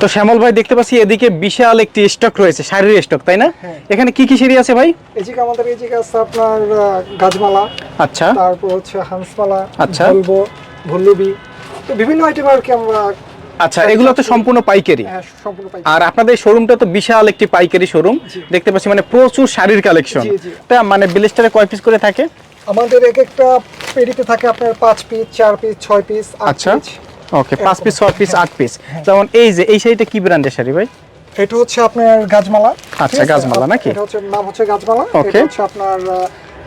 তো শ্যামল ভাই দেখতে পাচ্ছি এদিকে বিশাল একটি স্টক রয়েছে শাড়ির স্টক তাই না? হ্যাঁ। এখানে কি কি শাড়ি আছে ভাই? এদিকে আমাদের এদিকে আছে আপনার গাজমালা আচ্ছা। তারপর হচ্ছে হাঁসমালা আচ্ছা। ভলভো ভল্লবী তো বিভিন্ন আইটেম আর কি আমরা আচ্ছা এগুলো তো সম্পূর্ণ পাইকারি। হ্যাঁ, আর আপনাদের শোরুমটা তো বিশাল একটি পাইকারি শোরুম দেখতে পাচ্ছি মানে প্রচুর শাড়ির কালেকশন। তা মানে বিলিস্টারে কয় পিস করে থাকে? আমাদের এক একটা পেডিতে থাকে আপনার পাঁচ পিস চার পিস ছয় পিস আচ্ছা। ওকে পাঁচ পিস ছয় পিস আট পিস হ্যাঁ। যেমন এই যে এই শাড়িটা কি ব্র্যান্ডের শাড়ি ভাই এটা হচ্ছে আপনার গাজমালা আচ্ছা? গাজমালা নাকি? এটা হচ্ছে নাম হচ্ছে গাজমালা এটা হচ্ছে আপনার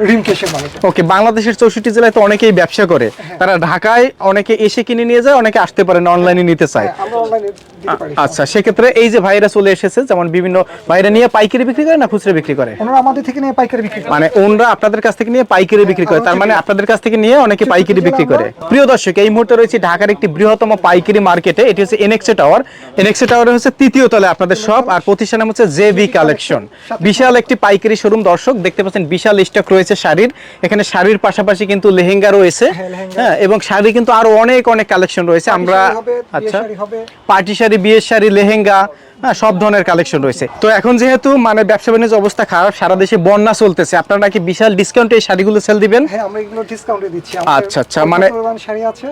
রিমকেশের ওকে বাংলাদেশের চৌষট্টি জেলায় তো অনেকেই ব্যবসা করে। হ্যাঁ। তারা ঢাকায় অনেকে এসে কিনে নিয়ে যায় অনেকে আসতে পারে না অনলাইনে নিতে চায়। হ্যাঁ, আচ্ছা সেক্ষেত্রে এই যে ভাইরা চলে এসেছে যেমন বিভিন্ন ভাইরা নিয়ে পাইকারি বিক্রি করে না খুচরা বিক্রি করে? ওনারা আমাদের থেকে নিয়ে পাইকারি বিক্রি মানে ওনরা আপনাদের কাছ থেকে নিয়ে পাইকারি বিক্রি করে তার মানে আপনাদের কাছ থেকে নিয়ে অনেকে পাইকারি বিক্রি করে। প্রিয় দর্শক এই মুহূর্তে রয়েছে ঢাকার একটি বৃহত্তম পাইকারি মার্কেটে এটি হচ্ছে এনএক্সে টাওয়ার এনএক্সে টাওয়ারে হচ্ছে তৃতীয় তলে আপনাদের সব আর প্রতিষ্ঠান নাম হচ্ছে জেভি কালেকশন বিশাল একটি পাইকারি শোরুম দর্শক দেখতে পাচ্ছেন বিশাল স্টক রয়েছে। শাড়ির। এখানে শাড়ির পাশাপাশি কিন্তু লেহেঙ্গা রয়েছে। হ্যাঁ, হ্যাঁ এবং শাড়ি কিন্তু আরও অনেক অনেক কালেকশন রয়েছে। আমরা আচ্ছা। পার্টি শাড়ি বিয়ের শাড়ি লেহেঙ্গা হ্যাঁ সব ধরনের কালেকশন রয়েছে। তো এখন যেহেতু মানে ব্যবসা বাণিজ্য অবস্থা খারাপ সারা দেশে বন্যা চলতেছে। আপনারা নাকি বিশাল ডিসকাউন্টে এই শাড়িগুলো সেল দিবেন? হ্যাঁ আমরা এগুলো ডিসকাউন্টে দিচ্ছি। আচ্ছা, আচ্ছা, মানে- শাড়ি আছে?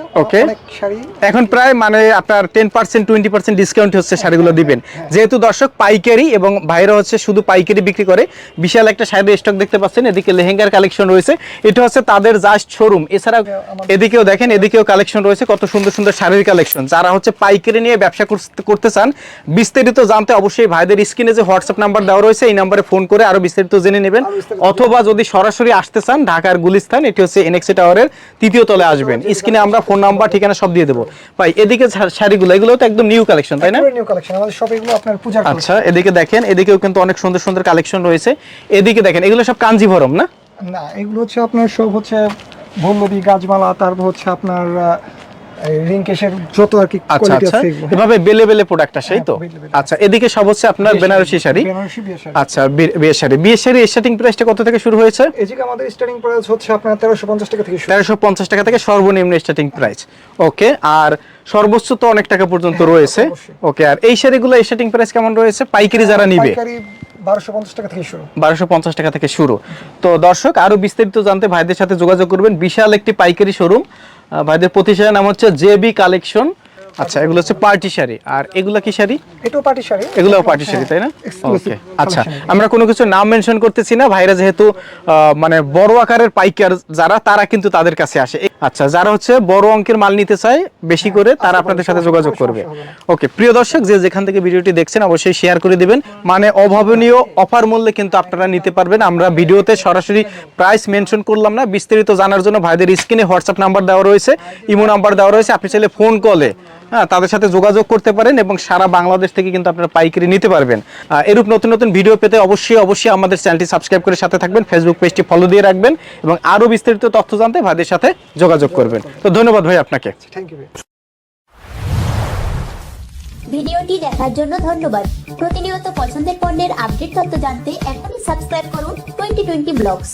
শাড়ি। এখন প্রায় মানে আপনার ten percent twenty percent discount হচ্ছে শাড়িগুলো দিবেন। যেহেতু দর্শক পাইকারি এবং ভাইরা হচ্ছে শুধু পাইকারি বিক্রি করে বিশাল একটা শাড়ির স্টক দেখতে পাচ্ছেন। এদিকে লেহেঙ্গার কালেকশন রয়েছে। এটা হচ্ছে তাদের জাস্ট শোরুম এছাড়া এদিকেও দেখেন এদিকেও কালেকশন রয়েছে। কত সুন্দর সুন্দর শাড়ির কালেকশন যারা হচ্ছে পাইকারি নিয়ে ব্যবসা করতে- চান বিস্তারিত জানতে অবশ্যই ভাইদের স্ক্রিনে যে হোয়াটসঅ্যাপ নাম্বার দেওয়া রয়েছে এই নাম্বারে ফোন করে আরও বিস্তারিত জেনে নেবেন। অথবা যদি সরাসরি আসতে চান ঢাকার গুলিস্তান এটি হচ্ছে এনএক্সি টাওয়ারের তৃতীয় তলে আসবেন। স্ক্রিনে আমরা ফোন নাম্বার ঠিকানা সব দিয়ে দেবো। ভাই এদিকে শাড়িগুলো এগুলো তো একদম নিউ কালেকশন তাই না? নিউ কালেকশন আমাদের সব এগুলো আপনার পূজার আচ্ছা এদিকে দেখেন এদিকেও কিন্তু অনেক সুন্দর সুন্দর কালেকশন রয়েছে। এদিকে দেখেন এগুলো সব কাঞ্জিভরম না। না এগুলো হচ্ছে আপনার সব হচ্ছে ভল্লবী গাজমালা তারপর হচ্ছে আপনার রিংকেশের যত আর কি আচ্ছা কোয়ালিটি আচ্ছা। আছে এভাবে বেলে বেলে প্রোডাক্ট তো? হ্যাঁ। আচ্ছা এদিকে সব হচ্ছে আপনার বেনারসি শাড়ি বেনারসি বিয়ে শাড়ি। আচ্ছা বি- বিয়ের শাড়ি। স্টার্টিং প্রাইসটা কত থেকে শুরু হয়েছে? এদিকে আমাদের স্টার্টিং প্রাইস হচ্ছে আপনার তেরোশো পঞ্চাশ টাকা থেকে শুরু। তেরোশো পঞ্চাশ টাকা থেকে সর্বনিম্ন স্টার্টিং প্রাইস ওকে আর সর্বোচ্চ তো অনেক টাকা পর্যন্ত রয়েছে। হ্যাঁ, ওকে আর এই শাড়িগুলো স্টার্টিং প্রাইস কেমন রয়েছে? পাইকারি যারা নিবে? পাইকারি বারোশো পঞ্চাশ টাকা থেকে শুরু। বারোশো পঞ্চাশ টাকা থেকে শুরু। তো দর্শক, আরও বিস্তারিত জানতে ভাইদের সাথে যোগাযোগ করবেন। বিশাল একটি পাইকারি শোরুম। ভাইদের প্রতিষ্ঠানের নাম হচ্ছে জেবি কালেকশন। আচ্ছা এগুলো হচ্ছে পার্টি শাড়ি। আর এগুলো কি শাড়ি? এটাও পার্টি শাড়ি। এগুলো পার্টি শাড়ি তাই না? ওকে আচ্ছা আমরা কোনো কিছু নাম মেনশন করতেছি না। ভাইরা যেহেতু মানে বড় আকারের পাইকার যারা তারা কিন্তু তাদের কাছে আসে। আচ্ছা যারা হচ্ছে বড় অঙ্কের মাল নিতে চায় বেশি করে তারা আপনাদের সাথে যোগাযোগ করবে। ওকে প্রিয় দর্শক যে যেখান থেকে ভিডিওটি দেখছেন অবশ্যই শেয়ার করে দিবেন। মানে অভাবনীয় অফার মূল্যে কিন্তু আপনারা নিতে পারবেন। আমরা ভিডিওতে সরাসরি প্রাইস মেনশন করলাম না। বিস্তারিত জানার জন্য ভাইদের স্ক্রিনে হোয়াটসঅ্যাপ নাম্বার দেওয়া রয়েছে ইমো নাম্বার দেওয়া রয়েছে। আপনি চাইলে ফোন কলে হ্যাঁ তাদের সাথে যোগাযোগ করতে পারেন এবং সারা বাংলাদেশ থেকে কিন্তু আপনারা পাইকারি নিতে পারবেন। এরূপ নতুন নতুন ভিডিও পেতে অবশ্যই অবশ্যই আমাদের চ্যানেলটি সাবস্ক্রাইব করে সাথে থাকবেন ফেসবুক পেজটি ফলো দিয়ে রাখবেন এবং আরও বিস্তারিত তথ্য জানতে ভাইদের সাথে যোগাযোগ করবেন। তো ধন্যবাদ ভাই আপনাকে। থ্যাংক ইউ ভিডিওটি দেখার জন্য ধন্যবাদ। প্রতিনিয়ত পছন্দের পণ্যের আপডেট তথ্য জানতে এখনই সাবস্ক্রাইব করুন টোয়েন্টি টোয়েন্টি ব্লগস।